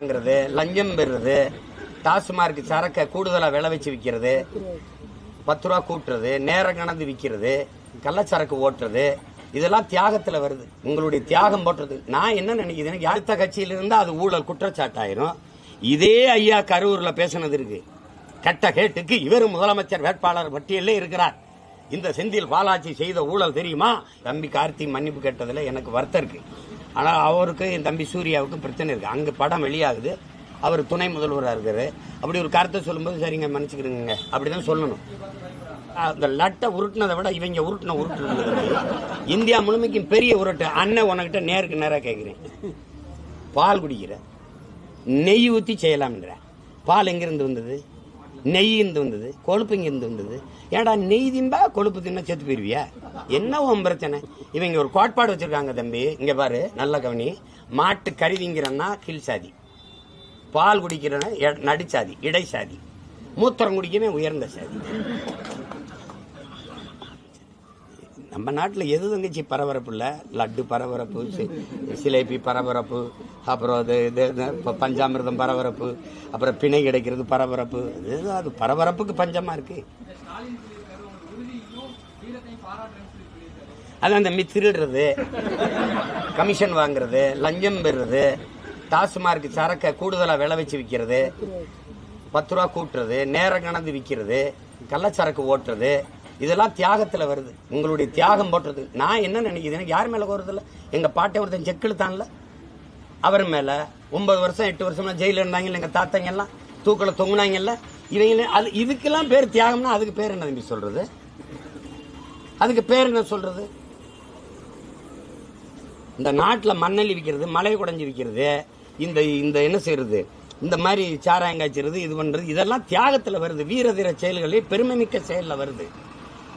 வாங்குறது லஞ்சம் பெறுறது டாஸ்மார்க் சரக்கை கூடுதலாக விளை வச்சு விற்கிறது பத்து ரூபா கூட்டுறது நேரம் கணந்து விற்கிறது கள்ளச்சரக்கு ஓட்டுறது இதெல்லாம் தியாகத்தில் வருது. உங்களுடைய தியாகம் போட்டுறது. நான் என்ன நினைக்கிறேன்? அடுத்த கட்சியிலிருந்து அது ஊழல் குற்றச்சாட்டாயிரும். இதே ஐயா கரூரில் பேசினது இருக்கு. கட்ட கேட்டுக்கு இவர் முதலமைச்சர் வேட்பாளர் பட்டியலே இருக்கிறார். இந்த செந்தில் பாலாஜி செய்த ஊழல் தெரியுமா? தம்பி கார்த்தி மன்னிப்பு கேட்டதில் எனக்கு வருத்தம் இருக்குது ஆனால் அவருக்கு என் தம்பி சூர்யாவுக்கு பிரச்சனை இருக்குது அங்கே படம் வெளியாகுது. அவர் துணை முதல்வராக இருக்கார். அப்படி ஒரு கருத்தை சொல்லும்போது சரிங்க மன்னிச்சுக்கிறீங்க அப்படிதான் சொல்லணும். அந்த லட்டை உருட்டினதை விட இவங்க உருட்டின உருட்டு இந்தியா முழுமைக்கும் பெரிய உருட்டு. அண்ணன் உனக்கிட்ட நேருக்கு நேராக கேட்குறேன் பால் குடிக்கிற நெய் ஊற்றி செய்யலாம்ன்ற. பால் எங்கேருந்து வந்தது? நெய் இருந்து வந்தது கொழுப்பு இங்கிருந்து வந்தது. ஏன்டா நெய் திம்பா கொழுப்பு தின்னா செத்து போயிருவியா? என்ன உன் பிரச்சனை? இவங்க ஒரு கோட்பாடு வச்சிருக்காங்க தம்பி. இங்க பாரு நல்ல கவனி. மாட்டு கறி திங்கிறன்னா கீழ் சாதி. பால் குடிக்கிறனா நடிச்சாதி இடை சாதி. மூத்திரம் குடிக்கவே உயர்ந்த சாதி. நம்ம நாட்டில் எது தங்கச்சி பரபரப்பு இல்லை? லட்டு பரபரப்பு சிலேபி பரபரப்பு அப்புறம் அது இது இது பஞ்சாமிர்தம் பரபரப்பு அப்புறம் பிணை கிடைக்கிறது பரபரப்பு. இதுதான் அது பரபரப்புக்கு பஞ்சமாக இருக்குது அது அந்த மி திருடுறது கமிஷன் வாங்குறது லஞ்சம் பெறுறது டாஸ்மார்க் சரக்கை கூடுதலாக விளை வச்சு விற்கிறது பத்து ரூபா கூட்டுறது நேரம் கணந்து விற்கிறது கள்ளச்சரக்கு ஓட்டுறது இதெல்லாம் தியாகத்தில் வருது. உங்களுடைய தியாகம் போட்டுறது நான் என்ன நினைக்கிறேன்? யார் மேலே வருதில்ல எங்கள் பாட்டை ஒருத்தன் செக்கெழுத்தான்ல அவர் மேலே ஒன்பது வருஷம் எட்டு வருஷம்லாம் ஜெயிலில் இருந்தாங்கல்ல எங்கள் தாத்தாங்கெல்லாம் தூக்கில் தொங்குனாங்கல்ல. இவங்க அது இதுக்கெல்லாம் பேர் தியாகம்னா அதுக்கு பேர் என்ன தம்பி சொல்கிறது அதுக்கு பேர் என்ன சொல்கிறது இந்த நாட்டில் மண்ணள்ளி விற்கிறது மலை குடைஞ்சி விற்கிறது இந்த இந்த என்ன செய்யறது? இந்த மாதிரி சாராயங்காய்ச்சிறது இது பண்ணுறது இதெல்லாம் தியாகத்தில் வருது. வீர தீர செயல்களில் பெருமைமிக்க செயலில் வருது.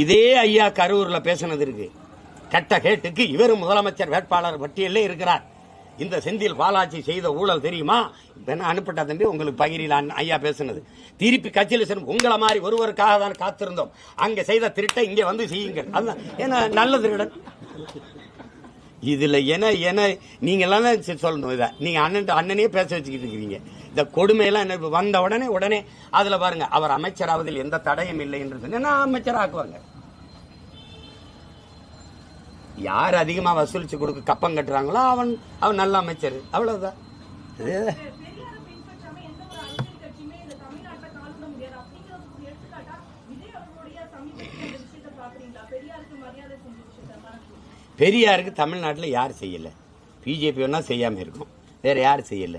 இதே ஐயா கரூர்ல பேசினது இருக்கு. கட்ட கேட்டுக்கு இவர் முதலமைச்சர் வேட்பாளர் பட்டியலே இருக்கிறார். இந்த செந்தில் பாலாஜி செய்த ஊழல் தெரியுமா? என்ன அனுப்பிட்டா தம்பி? உங்களுக்கு பகிரில் அண்ணன் ஐயா பேசுனது. திருப்பி கட்சியில் சென்று உங்களை மாதிரி ஒருவருக்காக தான் காத்திருந்தோம். அங்கே செய்த திருட்டை இங்கே வந்து செய்யுங்கள். அதுதான். ஏன்னா நல்ல திருடன் இதில் என என நீங்க எல்லாம் தான் சரி சொல்லணும் இதை. நீங்கள் அண்ணன் அண்ணனே பேச வச்சுக்கிட்டு இருக்கிறீங்க. இந்த கொடுமையெல்லாம் என்ன வந்த உடனே உடனே அதுல பாருங்க அவர் அமைச்சராவதில் எந்த தடையும் இல்லை என்று சொன்னா அமைச்சர் ஆக்குவாங்க யார் அதிகமா வசூலிச்சு கொடுக்க கப்பம் கட்டுறாங்களோ அவன் அவன் நல்ல அமைச்சர். பாக்குறீங்களா பெரியாருக்கு தமிழ்நாட்டில் யார் செய்யல? பிஜேபி வேணா செய்யாம இருக்கும். வேற யார் செய்யல?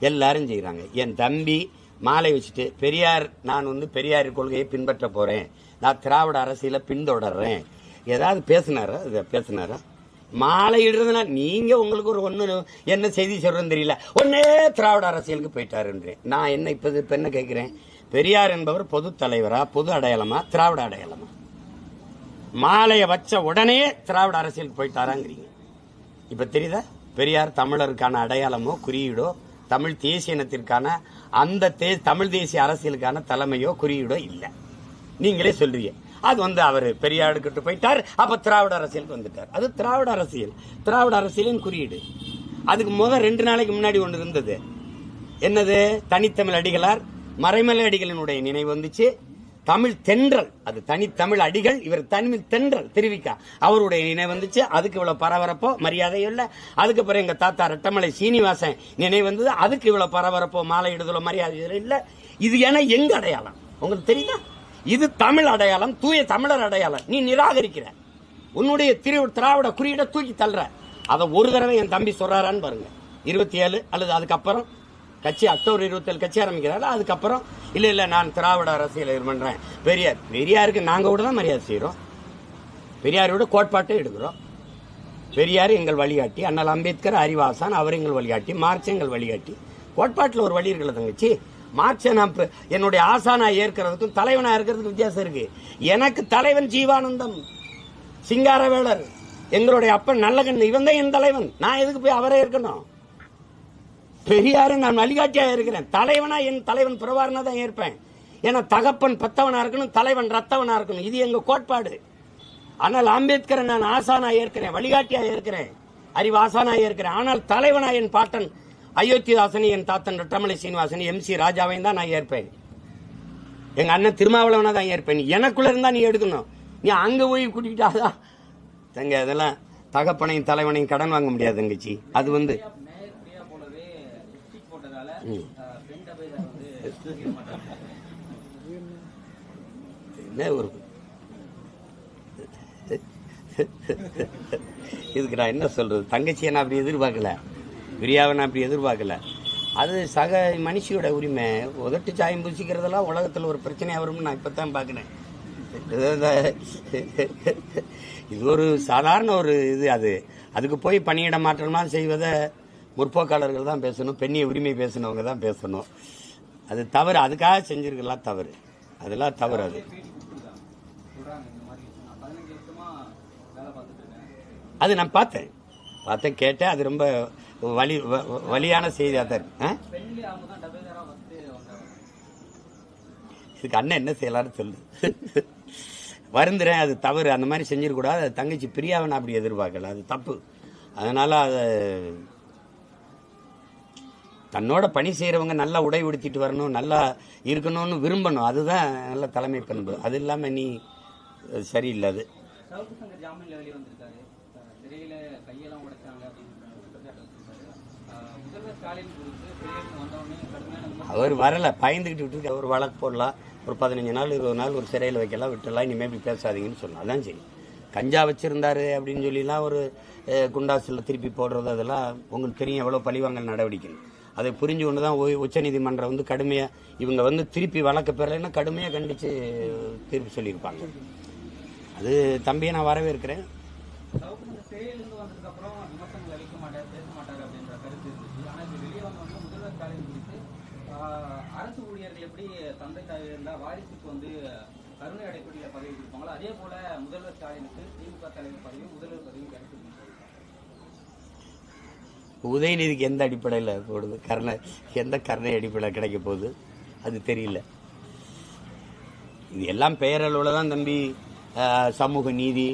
எல்லாரும் செய்கிறாங்க என் தம்பி மாலை வச்சுட்டு பெரியார் நான் வந்து பெரியார் கொள்கையை பின்பற்ற போகிறேன் நான் திராவிட அரசியலை பின்தொடர்றேன். ஏதாவது பேசினாரா? இதை பேசினாரா? மாலை இடுறதுனா நீங்கள் உங்களுக்கு ஒரு ஒன்று என்ன செய்தி சொல்கிறேன்னு தெரியல. ஒன்னே திராவிட அரசியலுக்கு போயிட்டாருன்றேன். நான் என்ன இப்போ இப்போ என்ன கேட்குறேன் பெரியார் என்பவர் பொது தலைவரா? பொது அடையாளமா? திராவிட அடையாளமா? மாலையை வச்ச உடனே திராவிட அரசியலுக்கு போயிட்டாராங்கிறீங்க. இப்போ தெரியுதா? பெரியார் தமிழருக்கான அடையாளமோ குறியீடோ தமிழ் தேசிய இனத்திற்கான அந்த தே தமிழ் தேசிய அரசியலுக்கான தலைமையோ குறியீடோ இல்லை. நீங்களே சொல்றீங்க. அது வந்து அவர் பெரியாருக்கிட்டு போயிட்டார் அப்போ திராவிட அரசியலுக்கு வந்துட்டார். அது திராவிட அரசியல். திராவிட அரசியலின் குறியீடு. அதுக்கு முத ரெண்டு நாளைக்கு முன்னாடி ஒன்று இருந்தது. என்னது? தனித்தமிழ் அடிகளார் மறைமலை அடிகளினுடைய நினைவு வந்துச்சு. தமிழ் தென்றல். அது தனித்தமிழ் அடிகள் இவர் தமிழ் தென்றல் தெரிவிக்கா. அவருடைய நினைவு வந்துச்சு அதுக்கு இவ்வளவு பரபரப்போ மரியாதை இல்லை. அதுக்கு பிறகு எங்க தாத்தா ரெட்டமலை சீனிவாசன் நினைவு வந்தது அதுக்கு இவ்வளவு பரபரப்போ மாலை இடுதலோ மரியாதை இல்லை. இது என எங்க அடையாளம்? உங்களுக்கு தெரியுதா? இது தமிழ் அடையாளம் தூய தமிழர் அடையாளம். நீ நிராகரிக்கிற. உன்னுடைய திரு திராவிட குறியீடை தூக்கி தள்ளுற. அதை ஒரு தடவை என் தம்பி சொல்றாரான்னு பாருங்க. இருபத்தி ஏழு அல்லது அதுக்கப்புறம் கட்சி அக்டோபர் இருபத்தேழு கட்சி ஆரம்பிக்கிறாரு? அதுக்கப்புறம் இல்லை இல்லை நான் திராவிட அரசியல் இது பண்ணுறேன் பெரியார் பெரியாருக்கு நாங்கள் கூட தான் மரியாதை செய்கிறோம் பெரியாரோட கோட்பாட்டை எடுக்கிறோம். பெரியார் எங்கள் வழிகாட்டி அண்ணல் அம்பேத்கர் அறிவாசான் அவர் எங்கள் வழிகாட்டி மார்க்ஸ் எங்கள் வழிகாட்டி. கோட்பாட்டில் ஒரு வழி இருக்குல்ல தங்கச்சி? மார்க்சை நான் என்னுடைய என்னுடைய ஆசானா ஏற்கிறதுக்கும் தலைவனா இருக்கிறதுக்கும் வித்தியாசம் இருக்கு. எனக்கு தலைவன் ஜீவானந்தம் சிங்காரவேலர். எங்களுடைய அப்பன் நல்லகண்ணு இவன் தான் என் தலைவன். நான் எதுக்கு போய் அவரே இருக்கணும்? பெரியாரு நான் வழிகாட்டியா இருக்கிறேன். தலைவனா என் தலைவன் பிரபாரனா தான் ஏற்பேன் ஏன்னா தகப்பன் பெத்தவனா இருக்கணும் தலைவன் ரத்தவனா இருக்கணும். இது எங்க கோட்பாடு. ஆனால் அம்பேத்கரை நான் ஆசானா ஏற்கிறேன் வழிகாட்டியா ஏற்கிறேன். அறிவு ஆசானா ஏற்கிறேன். ஆனால் தலைவனா என் பாட்டன் அயோத்திதாசனி என் தாத்தன் ரட்டமலை சீனிவாசன் எம் சி ராஜாவையும் தான் நான் ஏற்பேன். எங்க அண்ணன் திருமாவளவனா தான் ஏற்பேன். எனக்குள்ள இருந்தா நீ எடுக்கணும். நீ அங்க போய் கூட்டிக்கிட்டாதான். தங்க அதெல்லாம் தகப்பனையும் தலைவனையும் கடன் வாங்க முடியாது தங்கச்சி. அது வந்து என்ன ஒரு இதுக்கு நான் என்ன சொல்கிறது தங்கச்சியை நான் அப்படி எதிர்பார்க்கல? பிரியாவை நான் அப்படி எதிர்பார்க்கல? அது சக மனுஷியோட உரிமை. உதட்டு சாயம் பூசிக்கிறதெல்லாம் உலகத்தில் ஒரு பிரச்சனையாக வரும்னு நான் இப்போ தான் பார்க்குறேன். இது ஒரு சாதாரண ஒரு இது அது. அதுக்கு போய் பணியிட மாற்றமாக செய்வதை முற்போக்காளர்கள் தான் பேசணும் பெண்ணிய உரிமை பேசினவங்க தான் பேசணும். அது தவறு அதுக்காக செஞ்சிருக்கலாம் தவறு. அதெல்லாம் தவறு அது. அது நான் பார்த்தேன். பார்த்தேன் கேட்டேன் அது ரொம்ப வலி வ- வ- வலியான செய்தியாக தான் ஆ? இதுக்கு அண்ணன் என்ன செய்யலாம்னு சொல்லு. வருந்துறேன் அது தவறு அந்த மாதிரி செஞ்சிடக்கூடாது. அது தங்கச்சி பிரியாவை நான் அப்படி எதிர்பார்க்கல. அது தப்பு. அதனால் அதை தன்னோட பணி செய்கிறவங்க நல்லா உடை உடுத்திட்டு வரணும் நல்லா இருக்கணும்னு விரும்பணும். அதுதான் நல்ல தலைமை பண்பு. அது இல்லாமல் நீ சரியில்லை அது அவர் வரல. பயந்துக்கிட்டு விட்டு ஒரு வழக்கு போடலாம். ஒரு பதினஞ்சு நாள் இருபது நாள் ஒரு சிறையில் வைக்கலாம் விட்டுலாம் இனிமேல் இப்படி பேசாதீங்கன்னு சொல்லலாம் அதான் சரி. கஞ்சா வச்சிருந்தாரு அப்படின்னு சொல்லிலாம் ஒரு குண்டாசில் திருப்பி போடுறது அதெல்லாம் உங்களுக்கு தெரியும். எவ்வளோ பழிவாங்கல் நடவடிக்கை அதை புரிஞ்சு கொண்டு தான் உச்சநீதிமன்றம் வந்து கடுமையாக இவங்க வந்து திருப்பி வழக்கு பெறலைன்னா கடுமையாக கண்டித்து தீர்ப்பு சொல்லியிருப்பாங்க. அது தம்பியை நான் வரவேற்கிறேன். அரசு ஊழியர்கள் எப்படி தந்தை தாய் இருந்தால் வாரிசுக்கு வந்து கருணை அடைக்கூடிய பதவி கொடுப்பாங்களோ? அதே போல முதல்வர் ஸ்டாலினுக்கு திமுக தலைவர் பதவியும் முதல்வர் பதவியும் உதயநிதிக்கு எந்த அடிப்படையில் போடுது? கருணை எந்த கருணை அடிப்படையில் கிடைக்க போகுது? அது தெரியல. இது எல்லாம் பெயரளவில் தான் தம்பி சமூக நீதி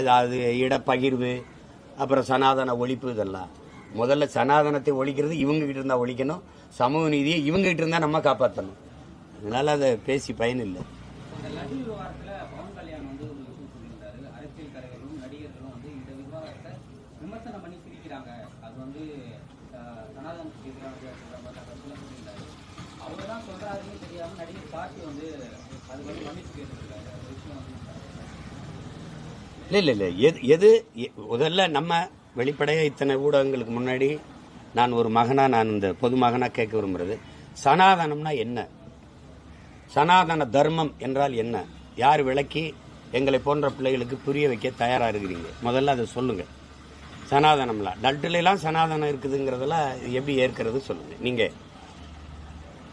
ஏதாவது இடப்பகிர்வு அப்புறம் சனாதன ஒழிப்பு இதெல்லாம். முதல்ல சனாதனத்தை ஒழிக்கிறது இவங்ககிட்ட இருந்தால் ஒழிக்கணும் சமூக நீதியை இவங்ககிட்ட இருந்தால் நம்ம காப்பாற்றணும் அதனால் அதை பேசி பயனில்லை இந்த லட்டு விவகாரத்துல பவன் கல்யாண் வந்து ஒரு விஷயம் சொல்லியிருந்தாரு அரசியல் தலைவர்களும் நடிகர்களும் வந்து இந்த விவகாரத்தை விமர்சனம் பண்ணி சிரிக்கிறாங்க அது வந்து ஆஹ், சனாதனத்துக்கு எதிரானது அப்படின்ற மாதிரி கருத்துலாம் சொல்லியிருந்தாரு. அவர் தான் சொல்கிறாருன்னு தெரியாமல் நடிகர் பாட்டி வந்து அது வந்து மன்னிப்பு கேட்டிருக்காரு அந்த விஷயம் வந்து இல்லை இல்லை இல்லை. எது எது முதல்ல நம்ம வெளிப்படையாக இத்தனை ஊடகங்களுக்கு முன்னாடி நான் ஒரு மகனாக நான் இந்த பொது மகனாக கேட்க விரும்புறது. சனாதனம்னா என்ன? சனாதன தர்மம் என்றால் என்ன? யார் விளக்கி எங்களை போன்ற பிள்ளைகளுக்கு புரிய வைக்க தயாராக இருக்கிறீங்க? முதல்ல அதை சொல்லுங்கள் சனாதனம்லாம் டல்டலாம் சனாதனம் இருக்குதுங்கிறதெல்லாம் எப்படி ஏற்கிறது சொல்லுங்கள் நீங்கள்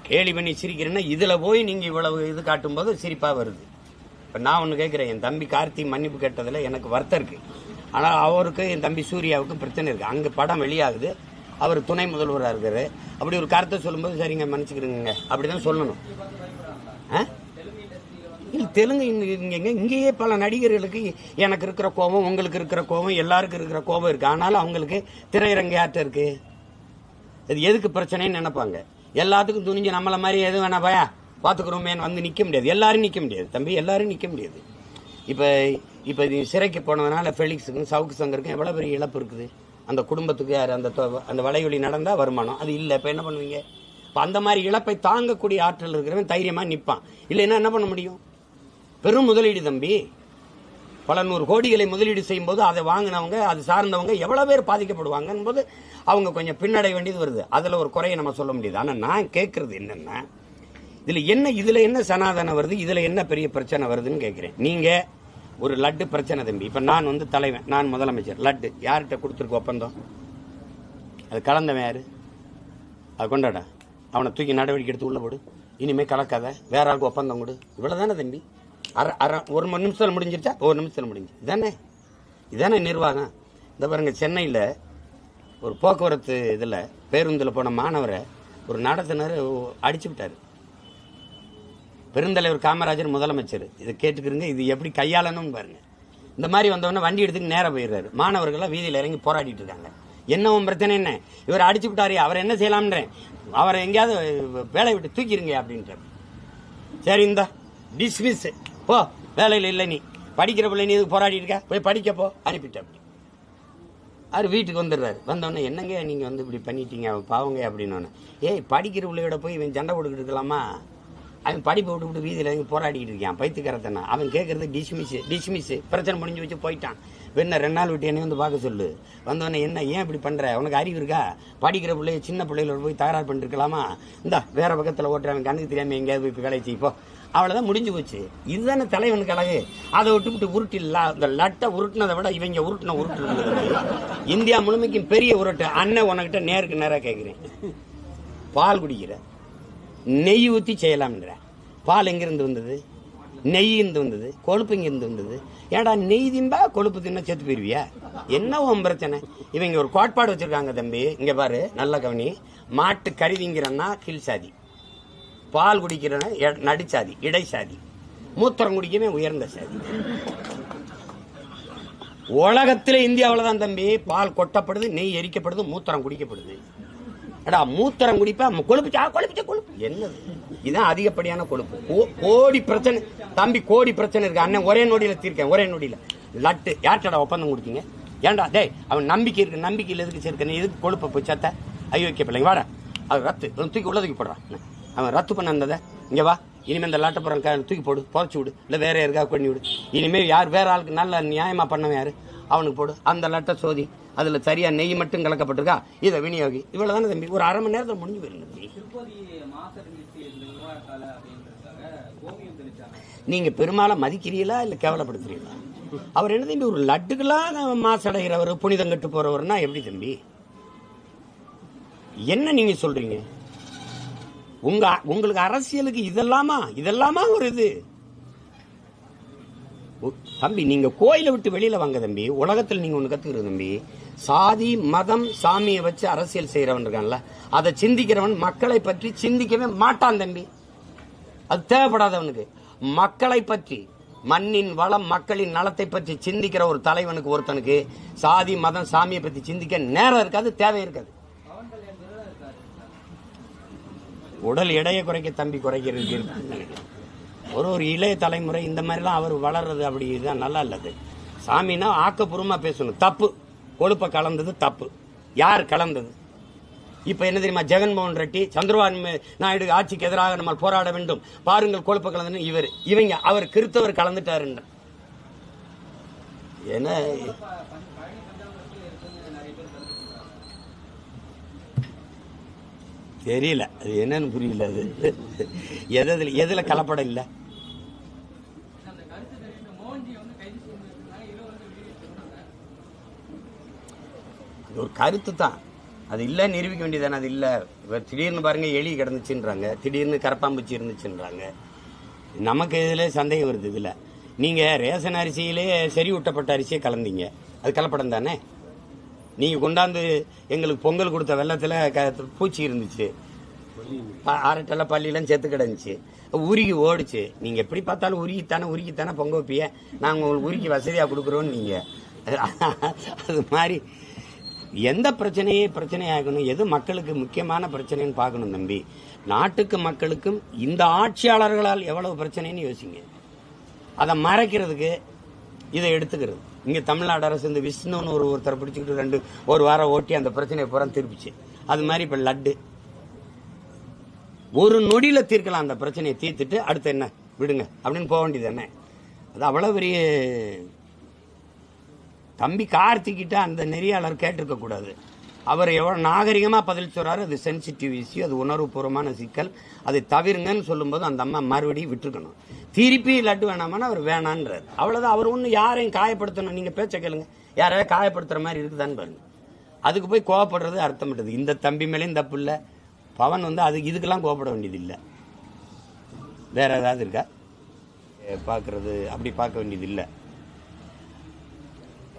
கேலி பண்ணி சிரிக்கிறேன்னா இதில் போய் நீங்கள் இவ்வளவு இது காட்டும்போது சிரிப்பாக வருது. இப்போ நான் ஒன்று கேட்குறேன் என் தம்பி கார்த்தி மன்னிப்பு கேட்டதில் எனக்கு வருத்தம் இருக்கு. ஆனால் அவருக்கு என் தம்பி சூர்யாவுக்கு பிரச்சனை இருக்கு. அங்கே படம் வெளியாகுது. அவர் துணை முதல்வராக இருக்காரு. அப்படி ஒரு கருத்தை சொல்லும்போது சரிங்க மன்னிச்சுக்கிறேங்க அப்படி தான் சொல்லணும். தெலுங்கு இங்கே இங்கேயே பல நடிகர்களுக்கு எனக்கு இருக்கிற கோபம் உங்களுக்கு இருக்கிற கோபம் எல்லாருக்கும் இருக்கிற கோபம் இருக்குது ஆனாலும் அவங்களுக்கு திரையரங்கு யார்கிட்ட இருக்குது இது எதுக்கு பிரச்சனைன்னு நினைப்பாங்க. எல்லாத்துக்கும் துணிஞ்சு நம்மளை மாதிரி எதுவும் வேணா பயா பார்த்துக்கிறோமேன்னு வந்து நிற்க முடியாது. எல்லாரும் நிற்க முடியாது. தம்பி எல்லாரும் நிற்க முடியாது. இப்போ இப்போ நீ சிறைக்கு போனதுனால ஃபெலிக்ஸுக்கும் சவுக்கு சங்கருக்கும் எவ்வளோ பெரிய இழப்பு இருக்குது? அந்த குடும்பத்துக்கு யார் அந்த தொ- அந்த வலையொலி நடந்தால் வருமானம்? அது இல்லை. இப்போ என்ன பண்ணுவீங்க? இப்போ அந்த மாதிரி இழப்பை தாங்கக்கூடிய ஆற்றல் இருக்கிறவன் தைரியமாக நிற்பான் இல்லைன்னா என்ன பண்ண முடியும்? பெரும் முதலீடு தம்பி. பல நூறு கோடிகளை முதலீடு செய்யும்போது அதை வாங்கினவங்க அது சார்ந்தவங்க எவ்வளோ பேர் பாதிக்கப்படுவாங்கன்னு போது அவங்க கொஞ்சம் பின்னடைய வேண்டியது வருது. அதில் ஒரு குறையை நம்ம சொல்ல முடியுது. ஆனால் நான் கேட்கறது என்னன்னா இதில் என்ன இதில் என்ன சனாதனம் வருது இதில் என்ன பெரிய பிரச்சனை வருதுன்னு கேட்குறேன் நீங்கள் ஒரு லட்டு பிரச்சனை தம்பி. இப்போ நான் வந்து தலைவன் நான் முதலமைச்சர். லட்டு யார்கிட்ட கொடுத்துருக்கு ஒப்பந்தம்? அது கலந்தவன் யாரு? அது கொண்டாட? அவனை தூக்கி நடவடிக்கை எடுத்து உள்ள போடு. இனிமே கலக்காத. வேற ஆளுக்கு ஒப்பந்தம் கொடு. இவ்வளவுதானே தம்பி? அரை அரை ஒரு மணி நிமிஷத்தில் முடிஞ்சிருச்சா? ஒரு நிமிஷத்தில் முடிஞ்சு. இதானே? இதானே நிர்வாகம்? இந்த பாருங்க சென்னையில் ஒரு போக்குவரத்து இதில் பேருந்தில் போன மாணவரை ஒரு நடத்துனர் அடிச்சு விட்டார். பெருந்தலைவர் காமராஜர் முதலமைச்சர். இதை கேட்டுக்கிறீங்க இது எப்படி கையாளணும்னு பாருங்கள் இந்த மாதிரி வந்தவொடனே வண்டி எடுத்துக்கு நேராக போயிடுறாரு. மாணவர்கள்லாம் வீதியில் இறங்கி போராடிட்டு இருக்காங்க. என்ன உன் பிரச்சனை என்ன? இவர் அடிச்சு விட்டாரு அவர் என்ன செய்யலாம்ன்றேன். அவரை எங்கேயாவது வேலையை விட்டு தூக்கிடுங்க அப்படின்ற சரி இந்த டிஸ்மிஸ் போ வேலையில் இல்லை நீ. படிக்கிற பிள்ளை நீ இதுக்கு போராடிட்டு இருக்க? போய் படிக்கப்போ அனுப்பிட்டேன் அவர் வீட்டுக்கு வந்துடுறாரு. வந்தோடனே என்னங்க நீங்கள் வந்து இப்படி பண்ணிட்டீங்க? அவன் பாவங்க அப்படின்னு ஏய் படிக்கிற பிள்ளையோட போய் இவன் சண்டை போட்டுக்கிட்டு இருக்கலாமா? அவன் படிப்பு விட்டு விட்டு வீதியில் எங்கே போராடிட்டு இருக்கான். பைத்துக்கரத்தனா அவன் கேட்குறது டிஸ்மிஸ் டிஸ்மிஸ். பிரச்சனை முடிஞ்சு வச்சு போயிட்டான். வேணா ரெண்டு நாள் விட்டு என்னை வந்து பார்க்க சொல்லு. வந்தோடனே என்ன ஏன் இப்படி பண்ணுற உனக்கு அறிவு இருக்கா? படிக்கிற பிள்ளைய சின்ன பிள்ளைகளோட போய் தகராறு பண்ணிருக்கலாமா இந்தா வேற பக்கத்தில் ஓட்டுறவன் கண்ணுக்கு தெரியாமல் எங்கேயாவது போய் வேலை செய்ப்போ அவ்வளோதான் முடிஞ்சு போச்சு. இதுதானே தலைவனுக்கு அழகு. அதை விட்டு விட்டு உருட்டி இந்த லட்டை உருட்டினதை விட இவங்க உருட்டின உருட்டு இந்தியா முழுமைக்கும் பெரிய உருட்டு. அண்ணன் உனக்கிட்ட நேருக்கு நேராக கேட்குறேன் பால் குடிக்கிற. நெய் ஊற்றி செய்யலாம்ன்ற. பால் எங்கிருந்து வந்தது? நெய் இருந்து வந்தது. கொழுப்பு இங்கிருந்து வந்தது. ஏடா நெய் திம்பா கொழுப்பு தின்னா செத்து போயிருவியா? என்ன உன் பிரச்சனை? இவங்க ஒரு கோட்பாடு வச்சிருக்காங்க தம்பி. இங்க பாரு நல்ல கவனி. மாட்டு கறி திங்கிறன்னா கீழ் சாதி. பால் குடிக்கிறன நடுச்சாதி இடைச்சாதி. மூத்திரம் குடிக்கவே உயர்ந்த சாதி. உலகத்துல இந்தியாவில் தான் தம்பி பால் கொட்டப்படுது நெய் எரிக்கப்படுது மூத்திரம் குடிக்கப்படுது. அடா மூத்திரம் குடிப்பா கொழுப்புச்சா கொழுப்பு கொழுப்பு என்னது? இதுதான் அதிகப்படியான கொழுப்பு. கோடி பிரச்சனை தம்பி கோடி பிரச்சனை இருக்கு. அண்ணன் ஒரே நொடியில தீர்க்கேன் ஒரே நொடியில. லட்டு யார்கிட்டடா ஒப்பந்தம் கொடுத்தீங்க? ஏன்டா டேய் அவன் நம்பிக்கை இருக்கு நம்பிக்கையில் எதுக்கு சேர்க்க? எதுக்கு கொழுப்பை போய் சத்த ஐயோக்கிய பிள்ளைங்க வாடா. அது ரத்து தூக்கி உள்ளதுக்கு போடுறான் அவன் ரத்து பண்ண அந்த இங்க வா இனிமே இந்த லாட்டப்புறம் தூக்கி போடு புதைச்சி விடு. இல்லை வேற யாருக்கா பண்ணி விடு. இனிமே யார் வேற ஆளுக்கு நல்ல நியாயமா பண்ணவன் யாரு? அவனுக்கு போடு. அந்த லட்டை சோதி. அதுல சரியா நெய் மட்டும் கலக்கப்பட்டிருக்கா? இதை விநியோகி. இவ்வளவு தானே தம்பி. ஒரு அரை மணி நேரத்தில் முடிஞ்சு போயிடும் தம்பி. திருப்பதி மாசறிஞ்சிச்சு இந்த விவகாரத்தால அப்படின்றதுக்காக கோமியம் தெளிச்சாங்க நீங்க பெருமாளை மதிக்கிறீங்களா இல்ல கேவலப்படுத்துறீங்களா அவர் என்ன தம்பி ஒரு லட்டுக்கெல்லாம் மாசடைகிறவர் புனிதம் கட்டு போறவர்னா எப்படி தம்பி? என்ன நீங்க சொல்றீங்க? உங்க உங்களுக்கு அரசியலுக்கு இதெல்லாமா? இதெல்லாமா ஒரு இது? உ- தம்பி நீங்க கோயிலை விட்டு வெளியில வாங்க தம்பி. உலகத்தில் நீங்க ஒண்ணு கத்துக்கிறது தம்பி. சாதி மதம் சாமியை வச்சு அரசியல் செய்யறவன் இருக்கான்ல. அதை சிந்திக்கிறவன் மக்களை பற்றி சிந்திக்கவே மாட்டான் தம்பி. அது தேவைப்படாதவனுக்கு. மக்களை பற்றி மண்ணின் வளம் மக்களின் நலத்தை பற்றி சிந்திக்கிற ஒரு தலைவனுக்கு ஒருத்தனுக்கு சாதி மதம் சாமியை பற்றி சிந்திக்க நேரம் இருக்காது தேவை இருக்காது பவன் கல்யாண் விரதம் இருக்காரு உடல் எடையை குறைக்க தம்பி குறைக்கிறதுக்கு ஒரு ஒரு இளைய தலைமுறை இந்த மாதிரிலாம் அவர் வளர்றது அப்படி இதுதான் நல்லா இல்லது. சாமினா ஆக்கப்பூர்வமாக பேசணும். தப்பு. கொழுப்பை கலந்தது தப்பு. யார் கலந்தது? இப்போ என்ன தெரியுமா ஜெகன்மோகன் ரெட்டி சந்திரபாபு நாயுடு ஆட்சிக்கு எதிராக நம்ம போராட வேண்டும். பாருங்கள் கொழுப்பை கலந்துன்னு இவர். இவங்க அவர் கிறித்தவர் கலந்துட்டாருன்ற. என்ன ப- ப- பழனி பஞ்சாமிரத்தில் இருக்குன்னு நிறைய பேர் கருத்து சொல்றாங்க தெரியல. அது என்னன்னு புரியல அது. எதில் எதில் கலப்படம் இல்லை. அது ஒரு கருத்து தான். அது இல்லை நிரூபிக்க வேண்டியதானே அது இல்லை. இப்போ திடீர்னு பாருங்கள் எலி கிடந்துச்சுன்றாங்க. திடீர்னு கரப்பாம்பூச்சி இருந்துச்சுன்றாங்க. நமக்கு இதில் சந்தேகம் வருது இதில். நீங்கள் ரேஷன் அரிசியிலே செறிவூட்டப்பட்ட அரிசியை கலந்தீங்க. அது கலப்படம் தானே? நீங்கள் கொண்டாந்து எங்களுக்கு பொங்கல் கொடுத்த வெள்ளத்தில் க பூச்சி இருந்துச்சு. ஆரட்டெல்லாம் பள்ளியெல்லாம் செத்து கிடந்துச்சு. உருகி ஓடுச்சு. நீங்கள் எப்படி பார்த்தாலும் உருகித்தானே உருகித்தானே பொங்க வைப்பிய நாங்கள் உங்களுக்கு உருகி வசதியாக கொடுக்குறோன்னு நீங்கள் அது மாதிரி எந்த பிரச்சனையே பிரச்சனையாகணும். எது மக்களுக்கு முக்கியமான பிரச்சனைன்னு பார்க்கணும் தம்பி. நாட்டுக்கு மக்களுக்கும் இந்த ஆட்சியாளர்களால் எவ்வளவு பிரச்சனைன்னு யோசிங்க. அதை மறைக்கிறதுக்கு இதை எடுத்துக்கிறது. இங்கே தமிழ்நாடு அரசு இந்த விஷ்ணுன்னு ஒரு ஒருத்தரை பிடிச்சிக்கிட்டு ரெண்டு ஒரு வாரம் ஓட்டி அந்த பிரச்சனையை பூரா திருப்பிச்சு. அது மாதிரி இப்போ லட்டு. ஒரு நொடியில் தீர்க்கலாம் அந்த பிரச்சனையை தீர்த்துட்டு அடுத்து என்ன? விடுங்க. அப்படின்னு போக வேண்டியது என்ன? அது அவ்வளோ பெரிய தம்பி கார்த்திக்கிட்ட அந்த நெறியாளர் கேட்டிருக்கக்கூடாது அவர் எவ்வளோ நாகரிகமாக பதில் சொல்கிறாரு அது சென்சிட்டிவ் இஷ்யூ அது உணர்வுபூர்வமான சிக்கல். அதை தவிருங்கன்னு சொல்லும்போது அந்த அம்மா மறுபடியும் விட்டுருக்கணும். திருப்பி லட்டு வேணாமான்னு அவர் வேணான்றார். அவ்வளோதான் அவர் ஒன்றும் யாரையும் காயப்படுத்தணும். நீங்கள் பேச்ச கேளுங்க. யாரையாவது காயப்படுத்துகிற மாதிரி இருக்குதான்னு பாருங்க. அதுக்கு போய் கோவப்படுறது அர்த்தம் இந்த தம்பி மேலேயும் தப்பு இல்லை. பவன் வந்து அது இதுக்கெல்லாம் கோபப்பட வேண்டியது இல்லை. வேற ஏதாவது இருக்கா? பார்க்குறது பார்க்கறது அப்படி பார்க்க வேண்டியது இல்லை.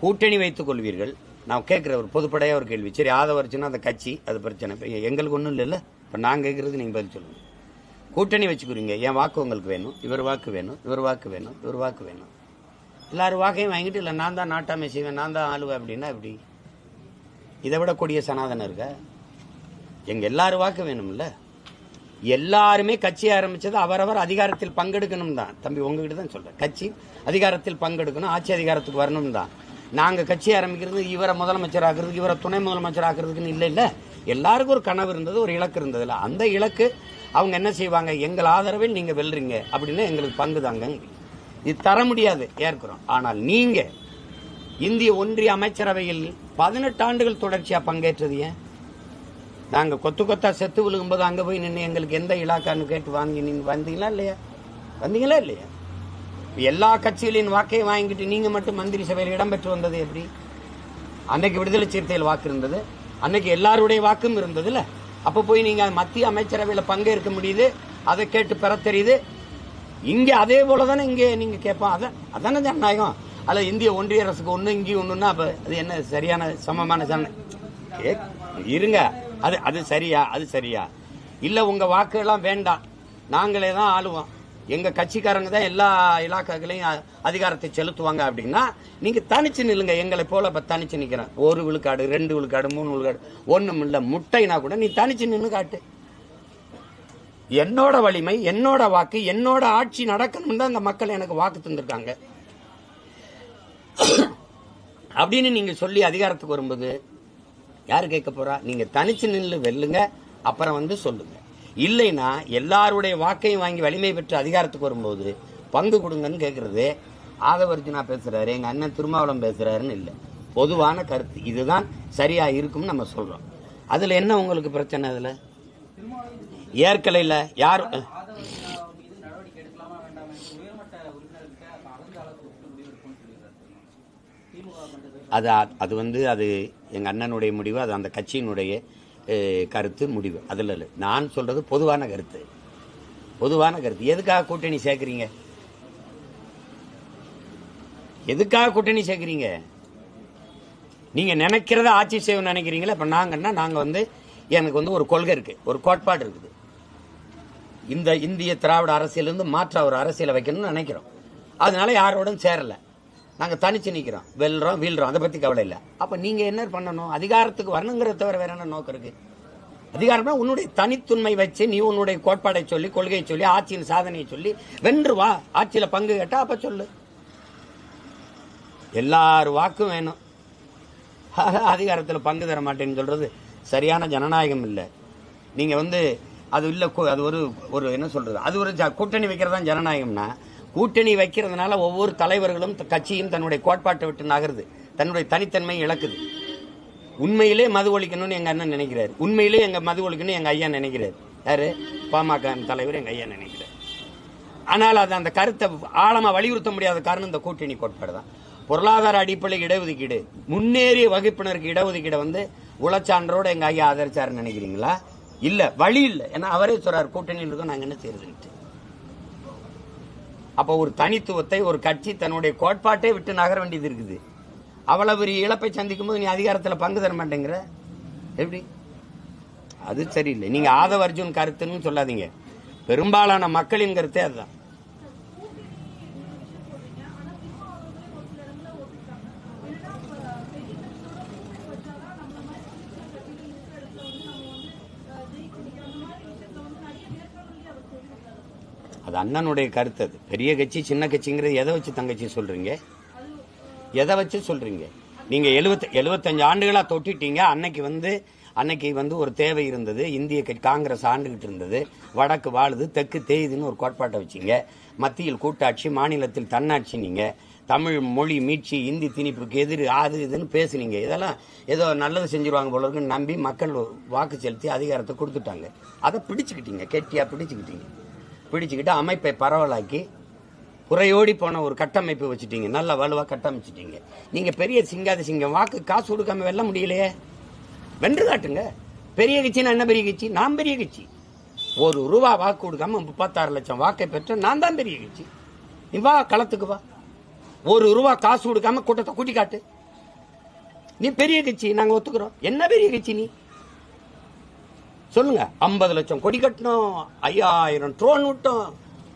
கூட்டணி வைத்துக் கொள்வீர்கள். நான் கேட்குற ஒரு பொதுப்படையாக ஒரு கேள்வி. சரி ஆதவரிச்சுன்னா அந்த கட்சி அது பிரச்சனை. இப்போ எங்களுக்கு ஒன்றும் இல்லைல்ல. இப்போ நான் கேட்குறது நீங்கள் பதில் சொல்லுங்கள் கூட்டணி வச்சுக்கிறீங்க. என் வாக்கு உங்களுக்கு வேணும். இவர் வாக்கு வேணும். இவர் வாக்கு வேணும். இவர் வாக்கு வேணும். எல்லாரும் வாக்கையும் வாங்கிட்டு இல்லை நான் தான் நாட்டாமை செய்வேன். நான் தான் ஆளுவேன். அப்படின்னா எப்படி? இதை விட கொடிய சனாதனம் இருக்கா? எங்கள் எல்லாரும் வாக்கு வேணும்ல. எல்லாருமே கட்சி ஆரம்பித்தது அவரவர் அதிகாரத்தில் பங்கெடுக்கணும் தான் தம்பி உங்ககிட்ட தான் சொல்கிறேன் கட்சி அதிகாரத்தில் பங்கெடுக்கணும். ஆட்சி அதிகாரத்துக்கு வரணும் தான் நாங்கள் கட்சி ஆரம்பிக்கிறது இவரை முதலமைச்சர் ஆகிறதுக்கு இவரை துணை முதலமைச்சர் ஆகிறதுக்குன்னு இல்லை இல்லை. எல்லாருக்கும் ஒரு கனவு இருந்தது ஒரு இலக்கு இருந்ததுல அந்த இலக்கு அவங்க என்ன செய்வாங்க? எங்கள் ஆதரவில் நீங்கள் வெல்றீங்க அப்படின்னு எங்களுக்கு பங்கு தாங்க இது தர முடியாது ஏற்கிறோம். ஆனால் நீங்கள் இந்திய ஒன்றிய அமைச்சரவையில் பதினெட்டு ஆண்டுகள் தொடர்ச்சியாக பங்கேற்றது ஏன்? நாங்கள் கொத்து கொத்தா செத்து விழுகும்போது அங்கே போய் நின்று எங்களுக்கு எந்த இலாக்கான்னு கேட்டு வாங்கி நீங்கள் வந்தீங்களா இல்லையா? வந்தீங்களா இல்லையா? எல்லா கட்சிகளின் வாக்கையும் வாங்கிட்டு நீங்க மட்டும் மந்திரி சபையில் இடம்பெற்று வந்தது எப்படி? அன்னைக்கு விடுதலை சிறுத்தைகள் வாக்கு இருந்தது. அன்னைக்கு எல்லாருடைய வாக்கும் இருந்ததுல. அப்ப போய் நீங்க மத்திய அமைச்சரவையில் பங்கேற்க முடியுது அதை கேட்டு பெற தெரியுது இங்க அதே போல தானே இங்கே நீங்க கேட்போம். அதான் அதானே ஜனநாயகம். அல்ல இந்திய ஒன்றிய அரசுக்கு ஒன்று இங்கேயும் ஒன்றுன்னா அப்ப அது என்ன சரியான சமமான ஜன ஏ, இருங்க. அது அது சரியா அது சரியா. இல்ல உங்க வாக்கு எல்லாம் வேண்டாம். நாங்களே தான் ஆளுவோம். எங்க கட்சிக்காரங்க தான் எல்லா இலாக்காக்களையும் அதிகாரத்தை செலுத்துவாங்க அப்படின்னா நீங்க தனிச்சு நில்லுங்க. எங்களை போல இப்ப தனிச்சு நிக்கிறேன். ஒரு விழுக்காடு ரெண்டு விழுக்காடு மூணு விழுக்காடு ஒண்ணும் இல்ல. முட்டைனா கூட நீ தனிச்சு நின்று காட்டு. என்னோட வலிமை என்னோட வாக்கு என்னோட ஆட்சி நடக்கணும்னு தான் இந்த மக்கள் எனக்கு வாக்கு தந்திருக்காங்க. அப்படின்னு நீங்க சொல்லி அதிகாரத்துக்கு வரும்போது யார் கேட்க போறா? நீங்க தனிச்சு நின்று வெல்லுங்க. அப்புறம் வந்து சொல்லுங்க. இல்லைன்னா எல்லாருடைய வாக்கையும் வாங்கி வலிமை பெற்று அதிகாரத்துக்கு வரும்போது பங்கு கொடுங்கன்னு கேட்குறது ஆதவர்ஜுனா பேசுகிறாரு எங்கள் அண்ணன் திருமாவளம் பேசுறாருன்னு இல்லை. பொதுவான கருத்து. இதுதான் சரியாக இருக்கும்னு நம்ம சொல்கிறோம் அதில் என்ன உங்களுக்கு பிரச்சனை அதில்? ஏற்கலையில் யார் அது அது வந்து அது எங்கள் அண்ணனுடைய முடிவு அது அந்த கட்சியினுடைய கருத்து முடிவு. அதில் இல்லை. நான் சொல்கிறது பொதுவான கருத்து. பொதுவான கருத்து. எதுக்காக கூட்டணி சேர்க்குறீங்க? எதுக்காக கூட்டணி சேர்க்குறீங்க? நீங்கள் நினைக்கிறத ஆட்சி செய்யணும்னு நினைக்கிறீங்களா? இப்போ நாங்கன்னா நாங்கள் வந்து எனக்கு வந்து ஒரு கொள்கை இருக்குது ஒரு கோட்பாடு இருக்குது. இந்த இந்திய திராவிட அரசியலிருந்து மாற்ற ஒரு அரசியலை வைக்கணும்னு நினைக்கிறோம். அதனால யாரோடும் சேரலை. நாங்கள் தனிச்சு நிற்கிறோம் வெல்றோம் வீழ்றோம். அதை பற்றி கவலை இல்லை. அப்போ நீங்கள் என்ன பண்ணணும்? அதிகாரத்துக்கு வரணுங்கிறத தவிர வேற என்ன நோக்கம் இருக்கு? அதிகாரம்னா உன்னுடைய தனித்துண்மை வச்சு நீ உன்னுடைய கோட்பாடை சொல்லி கொள்கையை சொல்லி ஆட்சியின் சாதனையை சொல்லி வென்று வா. ஆட்சியில் பங்கு கேட்டா அப்போ சொல்லு. எல்லார் வாக்கும் வேணும். அதிகாரத்தில் பங்கு தர மாட்டேன்னு சொல்கிறது சரியான ஜனநாயகம் இல்லை. நீங்கள் வந்து அது இல்லை அது ஒரு ஒரு என்ன சொல்கிறது அது ஒரு ஜ- கூட்டணி வைக்கிறது தான் ஜனநாயகம்னா கூட்டணி வைக்கிறதுனால ஒவ்வொரு தலைவர்களும் கட்சியும் தன்னுடைய கோட்பாட்டை விட்டு நகருது. தன்னுடைய தனித்தன்மை இழக்குது. உண்மையிலே மது ஒழிக்கணும்னு எங்க அண்ணன் நினைக்கிறார். உண்மையிலே எங்க மது ஒழிக்கணும்னு எங்க ஐயா நினைக்கிறார். யாரு? பாமக தலைவர் எங்க ஐயா நினைக்கிறார். ஆனால் அது அந்த கருத்தை ஆழமா வலியுறுத்த முடியாத காரணம் இந்த கூட்டணி கோட்பாடு தான். பொருளாதார அடிப்படை இடஒதுக்கீடு. முன்னேறிய வகுப்பினருக்கு இடஒதுக்கீடை வந்து உளச்சான்றோட எங்க ஐயா ஆதரிச்சாருன்னு நினைக்கிறீங்களா? இல்ல வழி இல்லை. ஏன்னா அவரே சொல்றாரு கூட்டணியில் இருக்கோம் நாங்க என்ன செய்யறதுன்ட்டு. அப்போ ஒரு தனித்துவத்தை ஒரு கட்சி தன்னுடைய கோட்பாட்டை விட்டு நகர வேண்டியது இருக்குது. அவ்வளவு பெரிய இழப்பை சந்திக்கும் போது நீ அதிகாரத்தில் பங்கு தர மாட்டேங்கிற? எப்படி? அது சரியில்லை. நீங்கள் ஆதவ அர்ஜுன் கருத்துன்னு சொல்லாதீங்க. பெரும்பாலான மக்களின் கருத்தே அதுதான். அது அண்ணனுடைய கருத்து அது. பெரிய கட்சி சின்ன கட்சிங்கிறது எதை வச்சு தங்கச்சி சொல்றீங்க? எதை வச்சு சொல்றீங்க? நீங்க எழுபத்தி எழுபத்தஞ்சு ஆண்டுகளா தொட்டிட்டீங்க. அன்னைக்கு வந்து அன்னைக்கு வந்து ஒரு தேவை இருந்தது. இந்திய காங்கிரஸ் ஆண்டுகிட்டு இருந்தது. வடக்கு வாழுது தெற்கு தேயுதுன்னு ஒரு கோட்பாட்டை வச்சீங்க. மத்தியில் கூட்டாட்சி மாநிலத்தில் தன்னாட்சி நீங்க. தமிழ் மொழி மீட்சி இந்தி திணிப்புக்கு எதிர் அது இதுன்னு பேசுனீங்க. இதெல்லாம் ஏதோ நல்லது செஞ்சிருவாங்க போல இருக்குன்னு நம்பி மக்கள் வாக்கு செலுத்தி அதிகாரத்தை கொடுத்துட்டாங்க. அதை பிடிச்சுக்கிட்டீங்க கெட்டியாக பிடிச்சுக்கிட்டீங்க. பிடிச்சுக்கிட்டு அமைப்பை பரவலாக்கி புறையோடி போன ஒரு கட்டமைப்பு வச்சுட்டீங்க. நல்ல வலுவாக கட்டமைச்சிட்டீங்க. நீங்கள் பெரிய சிங்காத சிங்கம். வாக்கு காசு கொடுக்காம வெல்ல முடியலையே. வென்று காட்டுங்க. பெரிய கட்சின்னா என்ன பெரிய கட்சி? நான் பெரிய கட்சி. ஒரு ரூபா வாக்கு கொடுக்காம முப்பத்தாறு லட்சம் வாக்கை பெற்ற நான் தான் பெரிய கட்சி. நீ வா களத்துக்கு வா. ஒரு ரூபா காசு கொடுக்காம கூட்டத்தை கூட்டி காட்டு நீ பெரிய கட்சி நாங்கள் ஒத்துக்கிறோம். என்ன பெரிய கட்சி நீ? சொல்லுங்க. ஐம்பது லட்சம் கொடி கட்டணும் ஐயாயிரம் ட்ரோன் விட்டோம்.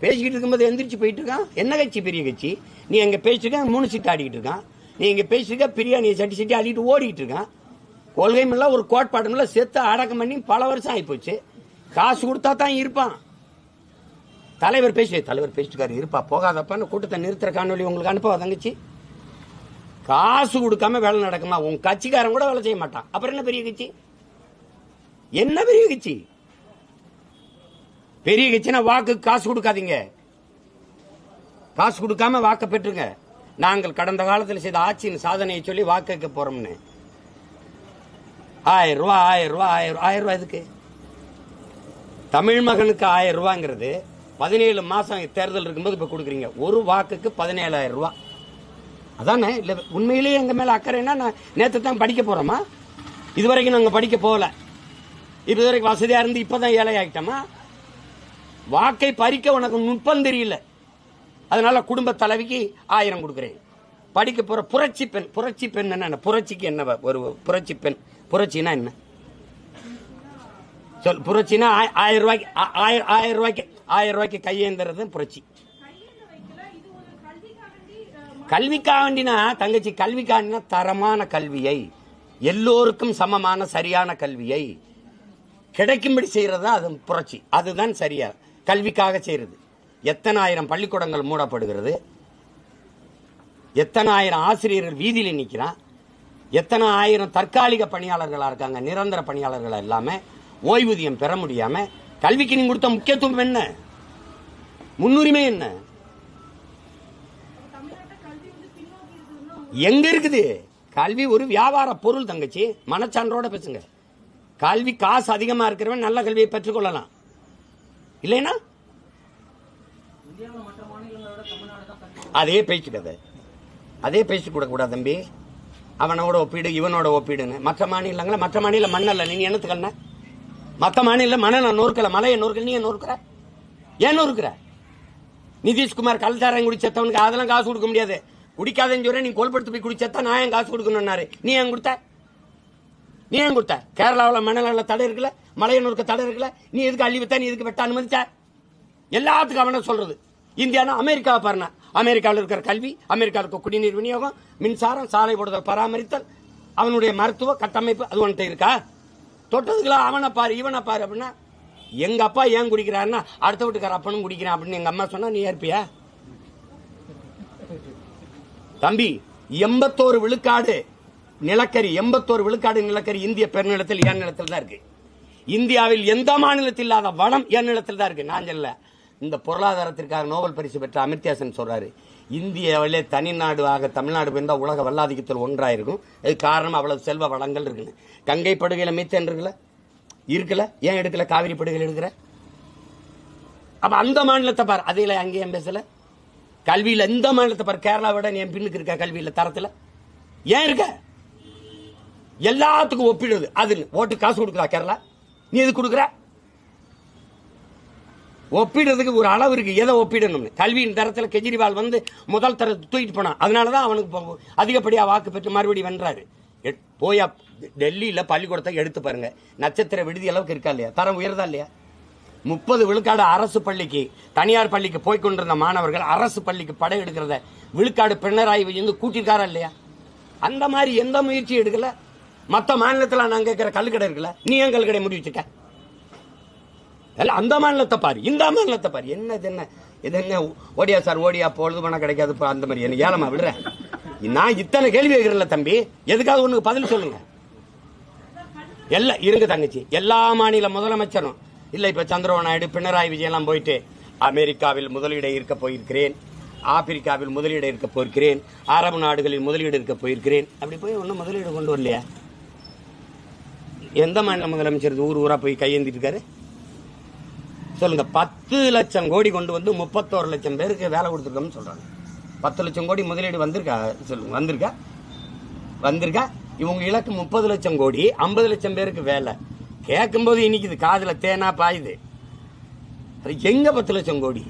பேசிக்கிட்டு இருக்கும்போது எந்திரிச்சு போயிட்டு இருக்கான். என்ன கட்சி? பெரிய கட்சி. நீ எங்க பேசிட்டு மூணு சீட்டு ஆடிக்கிட்டு இருக்கான். நீ எங்க பேசிருக்க பிரியாணி சட்டி சட்டி ஆடிட்டு ஓடிக்கிட்டு இருக்கான். கொள்கையும் இல்லை ஒரு கோட்பாடும் இல்லை செத்து அடக்கம் பண்ணி பல வருஷம் ஆகிப்போச்சு காசு கொடுத்தா தான் இருப்பான். தலைவர் பேசி தலைவர் பேசிட்டுக்காரு இருப்பா. போகாதப்பான்னு கூட்டத்தை நிறுத்துற காணொலி உங்களுக்கு அனுப்பவா தங்கச்சி? காசு கொடுக்காம வேலை நடக்குமா? உன் கட்சிக்காரன் கூட வேலை செய்ய மாட்டான். அப்புறம் என்ன பெரிய கட்சி? என்ன பெரிய கட்சி? பெரிய கட்சினா வாக்கு காசு கொடுக்காதீங்க. காசு கொடுக்காம வாக்க பெற்றுங்க. நாங்கள் கடந்த காலத்தில் செய்த ஆட்சியின் சாதனையை சொல்லி வாக்கு வைக்க போறோம்னு. ஆயிரம் ரூபா ஆயிரம் ரூபா ஆயிரம் ஆயிரம் ரூபா எதுக்கு? தமிழ் மகனுக்கு ஆயிரம் ரூபாங்கிறது பதினேழு மாசம் தேர்தல் இருக்கும்போது இப்ப கொடுக்குறீங்க. ஒரு வாக்குக்கு பதினேழாயிரம் ரூபா. அதானே? இல்லை உண்மையிலேயே எங்க மேல அக்கறைன்னா நான் நேற்று தான் படிக்க போறோமா? இதுவரைக்கும் நாங்கள் படிக்க போகல. இது வரைக்கும் வசதியா இருந்து இப்பதான் ஏழை ஆகிட்டோமா வாக்கை பறிக்க உனக்கு நுட்பம் தெரியல. அதனால குடும்ப தலைவிக்கு ஆயிரம் கொடுக்குறேன். படிக்க போற புரட்சி பெண் புரட்சி பெண் என்ன புரட்சிக்கு என்ன ஒரு புரட்சி பெண் புரட்சினா என்ன? சொல் புரட்சினா ஆயிரம் ரூபாய்க்கு ஆ- ஆயிரம் ஆயிரம் ரூபாய்க்கு ஆயிரம் ரூபாய்க்கு கையேந்துறது புரட்சி. கல்விக்காண்டினா தங்கச்சி கல்விக்காண்டினா தரமான கல்வியை எல்லோருக்கும் சமமான சரியான கல்வியை கிடைக்கும்படி செய்யறது தான் அது புரட்சி. அதுதான் சரியா. கல்விக்காக செய்யறது. எத்தனை ஆயிரம் பள்ளிக்கூடங்கள் மூடப்படுகிறது. எத்தனை ஆயிரம் ஆசிரியர்கள் வீதியில் நிற்கிறான் எத்தனை ஆயிரம் தற்காலிக பணியாளர்களாக இருக்காங்க. நிரந்தர பணியாளர்களாக எல்லாமே ஓய்வூதியம் பெற முடியாம கல்விக்கு நீங்க கொடுத்த முக்கியத்துவம் என்ன? முன்னுரிமை என்ன? எங்க இருக்குது? கல்வி ஒரு வியாபார பொருள் தங்கச்சி. மனச்சான்றோட பேசுங்க. கல்வி காசு அதிகமா இருக்கிறவன் நல்ல கல்வியை பெற்றுக்கொள்ளலாம் கல்வி அதே பேச்சு கதை. அதே பேசி கூட கூடாது தம்பி. அவனோட ஒப்பீடு இவனோட ஒப்பீடுன்னு. மற்ற மாநிலங்கள மற்ற மாநில மண்ணல்ல. நீ என்னத்துக்கண்ண மற்ற மாநில மணை நான் நொறுக்கல. மலையை நொறுக்கல. நீ நொறுக்கிற? ஏன் நொறுக்கிற? நிதிஷ்குமார் கல்தாரம் குடி செத்தவனுக்கு அதெல்லாம் காசு கொடுக்க முடியாது. குடிக்காதன்னு சொல்ற நீ கொல்படுத்து போய் குடிச்சத்தா நான் ஏன் காசு கொடுக்கணும்னாரு? நீ ஏன் கொடுத்த? நீ ஏன் கொடுத்த? கேரளாவில் மணலில் தடை இருக்குல்ல? மலையனூருக்கு தடை இருக்குல்ல? நீ எதுக்கு அள்ளி வைத்த நீ எதுக்கு வெட்ட அனுமதிச்ச? எல்லாத்துக்கும் அவனை சொல்றது. இந்தியானா அமெரிக்காவை பாருங்க அமெரிக்காவில் இருக்கிற கல்வி அமெரிக்காவில் இருக்க குடிநீர் விநியோகம் மின்சாரம் சாலை போடுதல் பராமரித்தல் அவனுடைய மருத்துவ கட்டமைப்பு அது ஒன்ட்டு இருக்கா? தொட்டதுக்குலாம் அவனை பாரு இவனை பாரு அப்படின்னா எங்க அப்பா ஏன் குடிக்கிறாருன்னா அடுத்த வீட்டுக்கார அப்பனும் குடிக்கிறான் அப்படின்னு எங்க அம்மா சொன்னா நீ ஏற்பியா? தம்பி எண்பத்தோரு விழுக்காடு நிலக்கரி எண்பத்தோரு விழுக்காடு நிலக்கரி இந்திய பெருநிலத்தில் என் நிலத்தில் தான் இருக்கு. இந்தியாவில் எந்த மாநிலத்தில் இல்லாத வனம் என் நிலத்தில் தான் இருக்கு. நான் சொல்ல இந்த பொருளாதாரத்திற்காக நோபல் பரிசு பெற்ற அமிர்தியாசன் சொல்றாரு. இந்தியாவிலே தனிநாடு ஆக தமிழ்நாடு போயிருந்தால் உலக வல்லாதிக்கத்தில் ஒன்றாயிருக்கும் அது காரணம் அவ்வளவு செல்வ வளங்கள் இருக்குன்னு கங்கை படுகையில் மீத்தேன் இருக்குல்ல? இருக்கல ஏன் எடுக்கல? காவிரி படுகையில் எடுக்கிற? அப்போ அந்த மாநிலத்தை பார். அதில் அங்கேயும் பேசலை? கல்வியில் இந்த மாநிலத்தை பார்? கேரளா விட நீ என் பின்னுக்கு இருக்கா கல்வியில் தரத்தில்? ஏன் இருக்க? எல்லாத்துக்கும் ஒப்பிடுது. அது ஓட்டு காசு கொடுக்குறா கேரளா? நீ எது கொடுக்குற? ஒப்பிடுறதுக்கு ஒரு அளவு இருக்கு. எதை ஒப்பிடணும்னு? கல்வியின் தரத்தில் கெஜ்ரிவால் வந்து முதல் தர தூக்கிட்டு போனான். அதனால தான் அவனுக்கு அதிகப்படியாக வாக்கு பெற்று மறுபடியும் வென்றாரு. எட்- டெல்லியில் பள்ளிக்கூடத்தை எடுத்து பாருங்க. நட்சத்திர விடுதி அளவுக்கு இருக்கா இல்லையா? தரம் உயர்தா இல்லையா? முப்பது விழுக்காடு அரசு பள்ளிக்கு தனியார் பள்ளிக்கு போய் கொண்டிருந்த மாணவர்கள் அரசு பள்ளிக்கு படை எடுக்கிறத விழுக்காடு பினராயி விஜய் கூட்டியிருக்காரா இல்லையா? அந்த மாதிரி எந்த முயற்சியும் எடுக்கல. மத்த மாநிலத்துல நான் கேட்குற கல்லுக்கடை இருக்குல்ல நீ ஏன் கல்லுக்கடை முடி வச்சுட்ட இல்ல அந்த மாநிலத்தை பாரு இந்த மாநிலத்தை பாரு. என்ன இது என்ன? இது என்ன ஓடியா சார் ஓடியா பொழுது பணம் கிடைக்காது அந்த மாதிரி. என்ன ஏலமா விடுறேன். நான் இத்தனை கேள்வி கேட்கிறேன்ல தம்பி. எதுக்காவது உனக்கு பதில் சொல்லுங்க. எல்லாம் இருங்க தங்கச்சி. எல்லா மாநில முதலமைச்சரும். இல்ல இப்ப சந்திரபாபு நாயுடு பினராயி விஜயெல்லாம் எல்லாம் போயிட்டு அமெரிக்காவில் முதலீடை இருக்க போயிருக்கிறேன். ஆப்பிரிக்காவில் முதலீடு இருக்க போயிருக்கிறேன். அரபு நாடுகளில் முதலீடு இருக்க போயிருக்கிறேன். அப்படி போய் ஒன்றும் முதலீடு கொண்டு வரலையா? எந்த மாநில முதலமைச்சர் ஊர் ஊரா போய் கையேந்திட்டு இருக்காரு? சொல்லுங்க. பத்து லட்சம் கோடி கொண்டு வந்து முப்பத்தோரு லட்சம் பேருக்கு வேலை கொடுத்துருக்கோம்னு சொல்கிறாங்க பத்து லட்சம் கோடி முதலீடு வந்திருக்கா? சொல்லுங்க வந்திருக்கா? வந்திருக்கா? இவங்க இலக்கு முப்பது லட்சம் கோடி ஐம்பது லட்சம் பேருக்கு வேலை. கேட்கும்போது இன்னைக்கு காதில் தேனா பாயுது. அது பத்து லட்சம் கோடி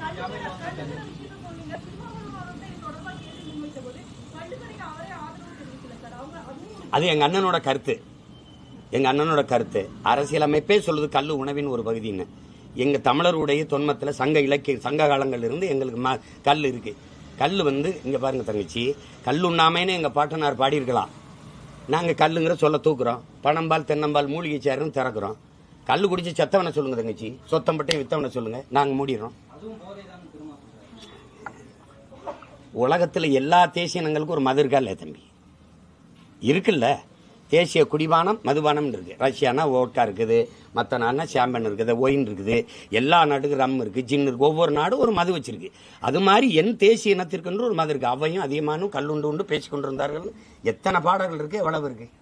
கண்டுக்கிற விஷயத்த சொன்னீங்க திருமாவளவன் அவர்கள் இது தொடர்பா கேள்வி முன்வைத்த போது கண்டுக்கடைக்கு அவரே ஆதரவு தெரிவிக்கல சார் அவங்க அதுவும் ஒரு அது எங்க அண்ணனோட கருத்து. எங்க அண்ணனோட கருத்து. அரசியலமைப்பே சொல்லுது கல் உணவின் ஒரு பகுதின்னு எங்க தமிழருடைய தொன்மத்தில் சங்க இலக்கிய சங்க காலங்கள்லேருந்து எங்களுக்கு ம கல் இருக்கு. கல் வந்து இங்க பாருங்க தங்கச்சி கல் உண்ணாமைன்னு எங்க பாட்டனார் பாடியிருக்கலாம். நாங்கள் கல்லுங்கிற சொல்ல தூக்குறோம். பணம்பால் தென்னம்பால் மூலிகை சேருன்னு திறக்கிறோம். கல் குடிச்சு செத்தவனை சொல்லுங்க தங்கச்சி. சொத்தம்பட்டையும் வித்தவனை சொல்லுங்க. நாங்கள் மூடிடுறோம். உலகத்தில் எல்லா தேசியனங்களுக்கும் ஒரு மது இருக்கா தம்பி. இருக்குல்ல? தேசிய குடிபானம் மதுபானம் இருக்குது ரஷ்யானா ஓட்டா இருக்குது மற்ற நாடுனா சாம்பன் இருக்குது ஒயின் இருக்குது எல்லா நாட்டுக்கும் ரம் இருக்குது ஜின் இருக்குது ஒவ்வொரு நாடும் ஒரு மது வச்சிருக்கு. அது மாதிரி என் தேசிய இனத்திற்கென்று ஒரு மது இருக்குது அவையும் அதிகமானும் கல்லுண்டு உண்டு பேசிக்கொண்டு கொண்டிருந்தார்கள். எத்தனை பாடல்கள் இருக்குது எவ்வளவு இருக்குது